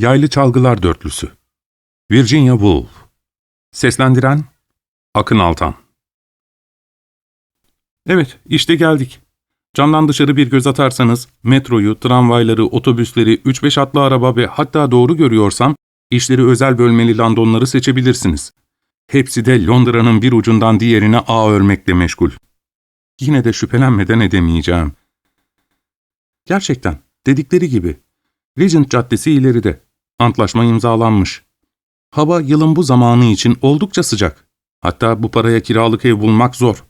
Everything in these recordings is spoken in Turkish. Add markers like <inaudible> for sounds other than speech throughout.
Yaylı Çalgılar Dörtlüsü Virginia Woolf Seslendiren Akın Altan Evet, işte geldik. Camdan dışarı bir göz atarsanız, metroyu, tramvayları, otobüsleri, 3-5 atlı araba ve hatta doğru görüyorsam, işleri özel bölmeli Londonları seçebilirsiniz. Hepsi de Londra'nın bir ucundan diğerine ağ örmekle meşgul. Yine de şüphelenmeden edemeyeceğim. Gerçekten, dedikleri gibi. Regent Caddesi ileride. Antlaşma imzalanmış. Hava yılın bu zamanı için oldukça sıcak. Hatta bu paraya kiralık ev bulmak zor.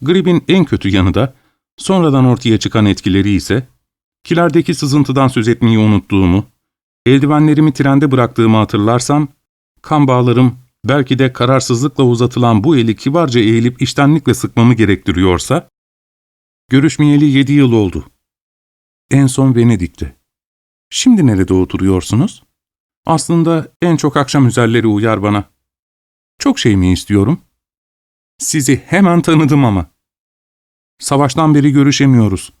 Gripin en kötü yanı da, sonradan ortaya çıkan etkileri ise, kilerdeki sızıntıdan söz etmeyi unuttuğumu, eldivenlerimi trende bıraktığımı hatırlarsam, kan bağlarım belki de kararsızlıkla uzatılan bu eli kibarca eğilip iştenlikle sıkmamı gerektiriyorsa, görüşmeyeli yedi yıl oldu. En son Venedik'te. Şimdi nerede oturuyorsunuz? Aslında en çok akşam üzerleri uyar bana. Çok şey mi istiyorum? Sizi hemen tanıdım ama. Savaştan beri görüşemiyoruz.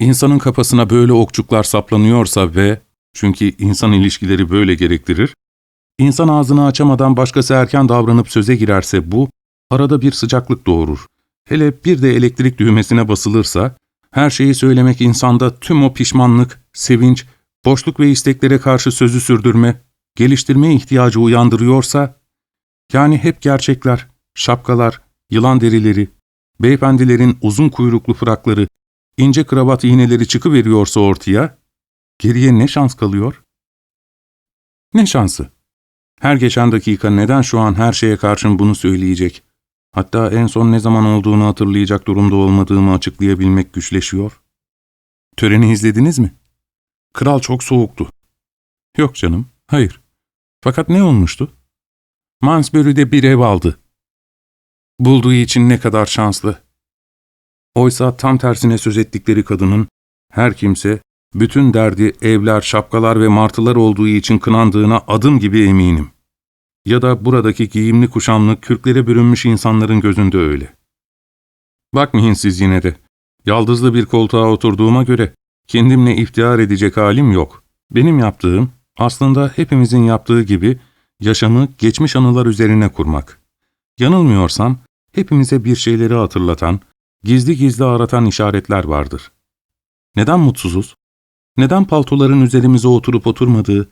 İnsanın kafasına böyle okçuklar saplanıyorsa ve, çünkü insan ilişkileri böyle gerektirir, insan ağzını açamadan başkası erken davranıp söze girerse bu, arada bir sıcaklık doğurur. Hele bir de elektrik düğmesine basılırsa, her şeyi söylemek insanda tüm o pişmanlık, sevinç, boşluk ve isteklere karşı sözü sürdürme, geliştirme ihtiyacı uyandırıyorsa, yani hep gerçekler, şapkalar, yılan derileri, beyefendilerin uzun kuyruklu frakları, ince kravat iğneleri çıkıveriyorsa ortaya, geriye ne şans kalıyor? Ne şansı? Her geçen dakika neden şu an her şeye karşın bunu söyleyecek, hatta en son ne zaman olduğunu hatırlayacak durumda olmadığımı açıklayabilmek güçleşiyor? Töreni izlediniz mi? Kral çok soğuktu. Yok canım, hayır. Fakat ne olmuştu? Mansbury'de bir ev aldı. Bulduğu için ne kadar şanslı. Oysa tam tersine söz ettikleri kadının, her kimse, bütün derdi evler, şapkalar ve martılar olduğu için kınandığına adım gibi eminim. Ya da buradaki giyimli kuşamlı, kürklere bürünmüş insanların gözünde öyle. Bakmayın siz yine de. Yaldızlı bir koltuğa oturduğuma göre, kendimle iftihar edecek halim yok. Benim yaptığım, aslında hepimizin yaptığı gibi, yaşamı geçmiş anılar üzerine kurmak. Yanılmıyorsam, hepimize bir şeyleri hatırlatan, gizli gizli aratan işaretler vardır. Neden mutsuzuz? Neden paltoların üzerimize oturup oturmadığı,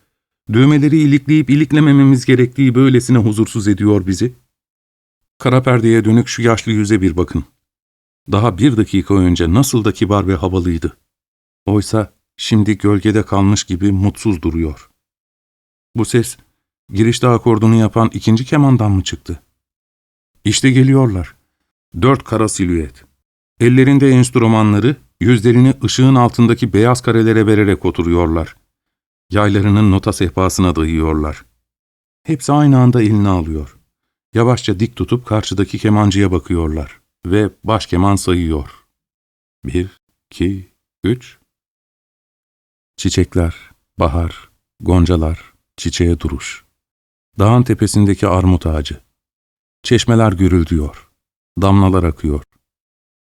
düğmeleri ilikleyip iliklemememiz gerektiği böylesine huzursuz ediyor bizi? Kara perdeye dönük şu yaşlı yüze bir bakın. Daha bir dakika önce nasıl da kibar ve havalıydı. Oysa şimdi gölgede kalmış gibi mutsuz duruyor. Bu ses, girişte akordunu yapan ikinci kemandan mı çıktı? İşte geliyorlar. Dört kara silüet. Ellerinde enstrümanları, yüzlerini ışığın altındaki beyaz karelere vererek oturuyorlar. Yaylarının nota sehpasına dayıyorlar. Hepsi aynı anda elini alıyor. Yavaşça dik tutup karşıdaki kemancıya bakıyorlar. Ve baş keman sayıyor. Bir, iki, üç. Çiçekler, bahar, goncalar, çiçeğe duruş. Dağın tepesindeki armut ağacı. Çeşmeler gürüldüyor. Damlalar akıyor.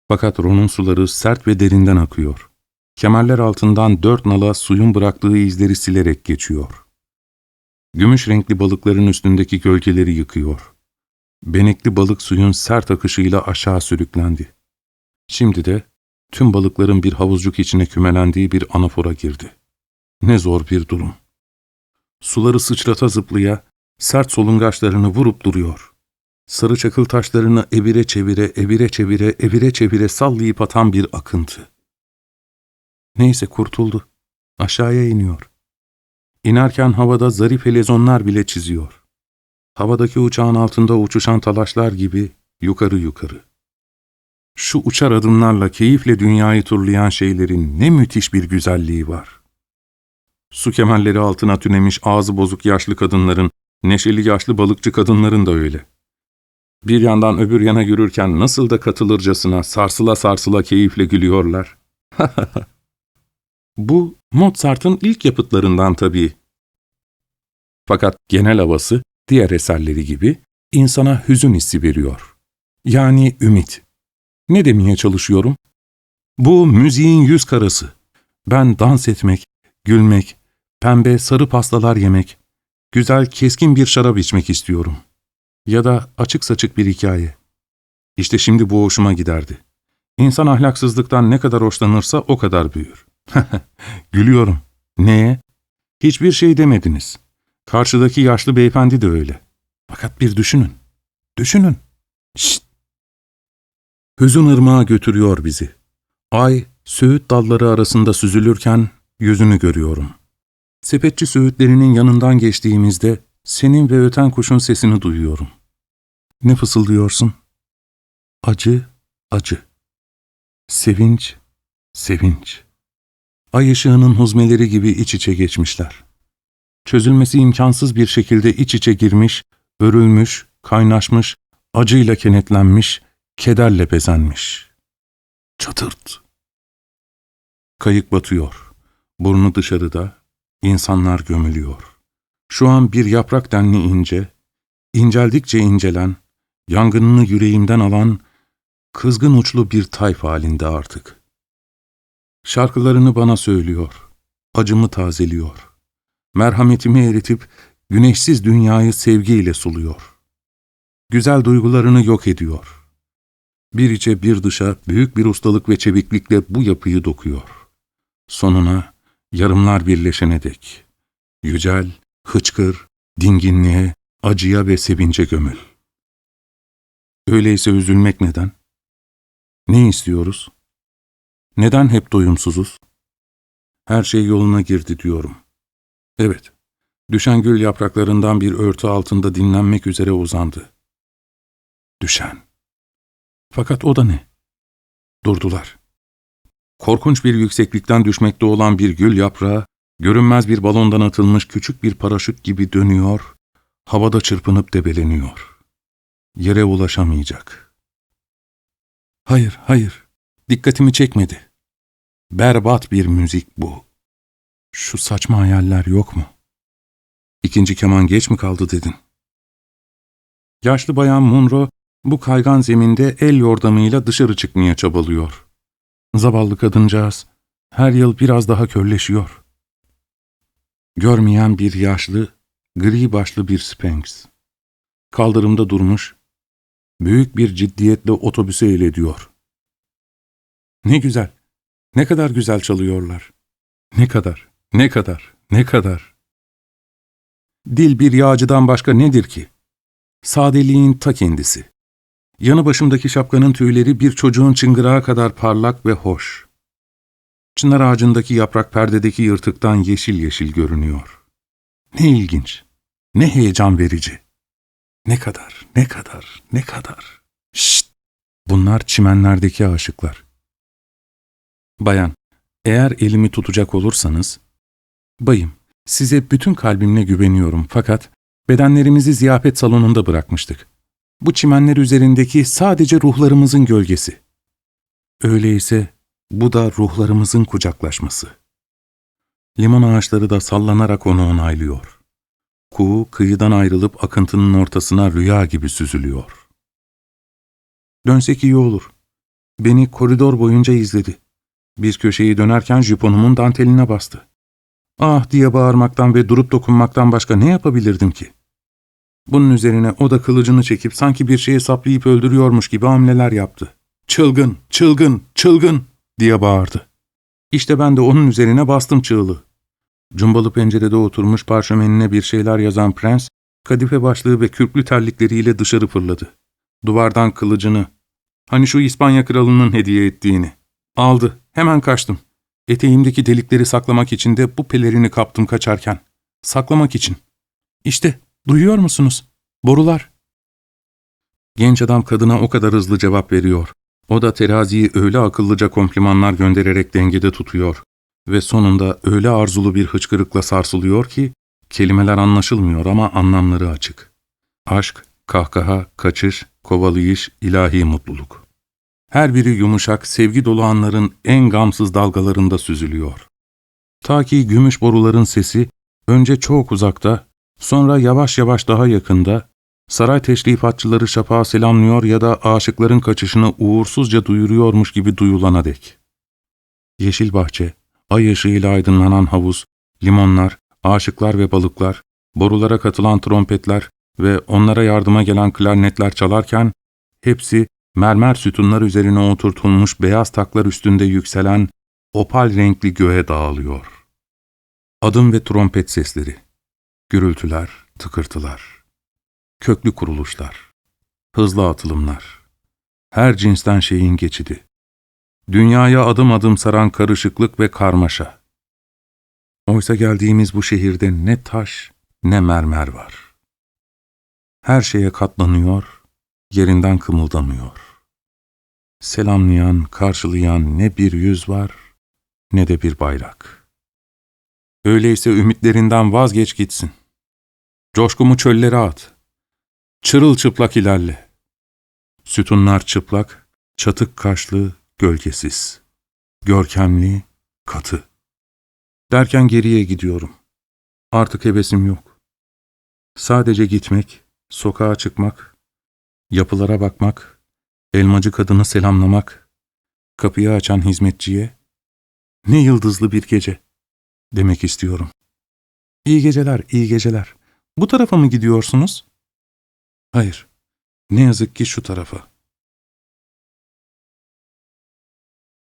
Fakat Ron'un suları sert ve derinden akıyor. Kemerler altından dört nala suyun bıraktığı izleri silerek geçiyor. Gümüş renkli balıkların üstündeki gölgeleri yıkıyor. Benekli balık suyun sert akışıyla aşağı sürüklendi. Şimdi de tüm balıkların bir havuzcuk içine kümelendiği bir anafora girdi. Ne zor bir durum. Suları sıçrata zıplaya, sert solungaçlarını vurup duruyor. Sarı çakıl taşlarını evire çevire, evire çevire, evire çevire sallayıp atan bir akıntı. Neyse kurtuldu. Aşağıya iniyor. İnerken havada zarif helezonlar bile çiziyor. Havadaki uçağın altında uçuşan talaşlar gibi yukarı yukarı. Şu uçar adımlarla keyifle dünyayı turlayan şeylerin ne müthiş bir güzelliği var. Su kemerleri altına tünemiş ağzı bozuk yaşlı kadınların, neşeli yaşlı balıkçı kadınların da öyle. Bir yandan öbür yana yürürken nasıl da katılırcasına sarsıla sarsıla keyifle gülüyorlar. <laughs> Bu Mozart'ın ilk yapıtlarından tabii. Fakat genel havası diğer eserleri gibi insana hüzün hissi veriyor. Yani ümit. Ne demeye çalışıyorum? Bu müziğin yüz karası. Ben dans etmek, gülmek, pembe, sarı pastalar yemek, güzel, keskin bir şarap içmek istiyorum. Ya da açık saçık bir hikaye. İşte şimdi bu hoşuma giderdi. İnsan ahlaksızlıktan ne kadar hoşlanırsa o kadar büyür. <laughs> Gülüyorum. Neye? Hiçbir şey demediniz. Karşıdaki yaşlı beyefendi de öyle. Fakat bir düşünün. Düşünün. Şşt! Hüzün ırmağa götürüyor bizi. Ay, söğüt dalları arasında süzülürken yüzünü görüyorum. Sepetçi söğütlerinin yanından geçtiğimizde senin ve öten kuşun sesini duyuyorum. Ne fısıldıyorsun? Acı, acı. Sevinç, sevinç. Ay ışığının huzmeleri gibi iç içe geçmişler. Çözülmesi imkansız bir şekilde iç içe girmiş, örülmüş, kaynaşmış, acıyla kenetlenmiş, kederle bezenmiş. Çatırt. Kayık batıyor. Burnu dışarıda, insanlar gömülüyor. Şu an bir yaprak denli ince, inceldikçe incelen, yangınını yüreğimden alan, kızgın uçlu bir tayf halinde artık. Şarkılarını bana söylüyor, acımı tazeliyor. Merhametimi eritip güneşsiz dünyayı sevgiyle suluyor. Güzel duygularını yok ediyor. Bir içe bir dışa büyük bir ustalık ve çeviklikle bu yapıyı dokuyor. Sonuna yarımlar birleşene dek. Yücel, hıçkır, dinginliğe, acıya ve sevince gömül. Öyleyse üzülmek neden? Ne istiyoruz? Neden hep doyumsuzuz? Her şey yoluna girdi diyorum. Evet, düşen gül yapraklarından bir örtü altında dinlenmek üzere uzandı. Düşen. Fakat o da ne? Durdular. Korkunç bir yükseklikten düşmekte olan bir gül yaprağı, görünmez bir balondan atılmış küçük bir paraşüt gibi dönüyor, havada çırpınıp debeleniyor. Yere ulaşamayacak. Hayır, hayır, dikkatimi çekmedi. Berbat bir müzik bu. Şu saçma hayaller yok mu? İkinci keman geç mi kaldı dedin? Yaşlı bayan Munro, bu kaygan zeminde el yordamıyla dışarı çıkmaya çabalıyor. Zavallı kadıncağız, her yıl biraz daha körleşiyor. Görmeyen bir yaşlı, gri başlı bir Sphinx. Kaldırımda durmuş, büyük bir ciddiyetle otobüse eylediyor. Ne güzel, ne kadar güzel çalıyorlar. Ne kadar, ne kadar, ne kadar. Dil bir yağcıdan başka nedir ki? Sadeliğin ta kendisi. Yanı başımdaki şapkanın tüyleri bir çocuğun çıngırağı kadar parlak ve hoş. Çınar ağacındaki yaprak perdedeki yırtıktan yeşil yeşil görünüyor. Ne ilginç, ne heyecan verici. Ne kadar, ne kadar, ne kadar. Şşt! Bunlar çimenlerdeki aşıklar. Bayan, eğer elimi tutacak olursanız... Bayım, size bütün kalbimle güveniyorum fakat bedenlerimizi ziyafet salonunda bırakmıştık. Bu çimenler üzerindeki sadece ruhlarımızın gölgesi. Öyleyse bu da ruhlarımızın kucaklaşması. Limon ağaçları da sallanarak onu onaylıyor. Kuğu kıyıdan ayrılıp akıntının ortasına rüya gibi süzülüyor. Dönsek iyi olur. Beni koridor boyunca izledi. Bir köşeyi dönerken jiponumun danteline bastı. Ah diye bağırmaktan ve durup dokunmaktan başka ne yapabilirdim ki? Bunun üzerine o da kılıcını çekip sanki bir şeye saplayıp öldürüyormuş gibi hamleler yaptı. Çılgın, çılgın, çılgın diye bağırdı. İşte ben de onun üzerine bastım çığlığı. Cumbalı pencerede oturmuş parşömenine bir şeyler yazan prens, kadife başlığı ve kürklü terlikleriyle dışarı fırladı. Duvardan kılıcını, hani şu İspanya kralının hediye ettiğini, aldı. Hemen kaçtım. Eteğimdeki delikleri saklamak için de bu pelerini kaptım kaçarken. Saklamak için. İşte Duyuyor musunuz? Borular. Genç adam kadına o kadar hızlı cevap veriyor. O da teraziyi öyle akıllıca komplimanlar göndererek dengede tutuyor. Ve sonunda öyle arzulu bir hıçkırıkla sarsılıyor ki, kelimeler anlaşılmıyor ama anlamları açık. Aşk, kahkaha, kaçış, kovalayış, ilahi mutluluk. Her biri yumuşak, sevgi dolu anların en gamsız dalgalarında süzülüyor. Ta ki gümüş boruların sesi, önce çok uzakta, Sonra yavaş yavaş daha yakında, saray teşrifatçıları şapağı selamlıyor ya da aşıkların kaçışını uğursuzca duyuruyormuş gibi duyulana dek. Yeşil bahçe, ay ışığıyla aydınlanan havuz, limonlar, Aşıklar ve balıklar, borulara katılan trompetler ve onlara yardıma gelen klarnetler çalarken, hepsi mermer sütunlar üzerine oturtulmuş beyaz taklar üstünde yükselen opal renkli göğe dağılıyor. Adım ve trompet sesleri, gürültüler, tıkırtılar, köklü kuruluşlar, hızlı atılımlar, her cinsten şeyin geçidi, dünyaya adım adım saran karışıklık ve karmaşa. Oysa geldiğimiz bu şehirde ne taş ne mermer var. Her şeye katlanıyor, yerinden kımıldamıyor. Selamlayan, karşılayan ne bir yüz var ne de bir bayrak. Öyleyse ümitlerinden vazgeç gitsin. Coşkumu çöllere at. Çırılçıplak ilerle. Sütunlar çıplak, çatık kaşlı, gölgesiz. Görkemli, katı. Derken geriye gidiyorum. Artık hevesim yok. Sadece gitmek, sokağa çıkmak, yapılara bakmak, elmacı kadını selamlamak, kapıyı açan hizmetçiye, ne yıldızlı bir gece demek istiyorum. İyi geceler, iyi geceler. Bu tarafa mı gidiyorsunuz? Hayır, ne yazık ki şu tarafa.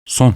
Son